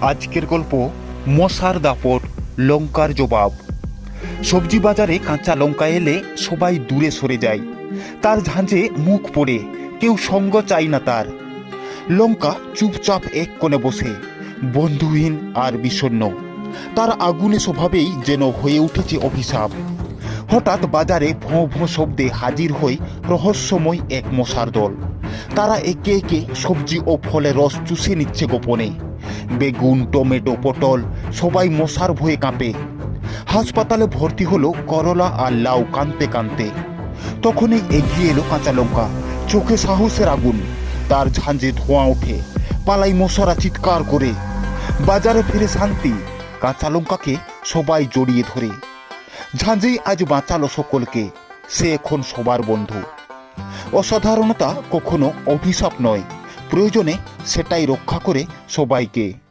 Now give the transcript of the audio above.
আজকের গল্প মশার দাপট, লঙ্কার জবাব। সবজি বাজারে কাঁচা লঙ্কা এলে সবাই দূরে সরে যায়। তার ঝাঁঝে মুখ পড়ে, কেউ সঙ্গ চাই না তার। লঙ্কা চুপচাপ এক কোণে বসে, বন্ধুহীন আর বিষণ্ণ। তার আগুনে স্বভাবেই যেন হয়ে উঠেছে অভিশাপ। হঠাৎ বাজারে ভোঁ ভোঁ শব্দে হাজির হয়ে রহস্যময় এক মশার দল। তারা একে একে সবজি ও ফলে রস চুষে নিচ্ছে গোপনে। বেগুন, টমেটো, পটল, সবাই মশার ভয়ে কাঁপে। হাসপাতালে ভর্তি হলো করলা আর লাউ কানতে কানতে। তখনই এগিয়ে এলো কাঁচা লঙ্কা। চোখে সাহসের আগুন। তার ঝাঁঝে ধোঁয়া ওঠে। পালাই মশারা চিৎকার করে। বাজারে ফিরে শান্তি। কাঁচা লঙ্কাকে সবাই জড়িয়ে ধরে। ঝাঁঝেই আজ বাঁচালো সকলকে। সে এখন সবার বন্ধু। অসাধারণতা কখনো অভিশাপ নয়। প্রয়োজনে সেটাই রক্ষা করে সবাইকে।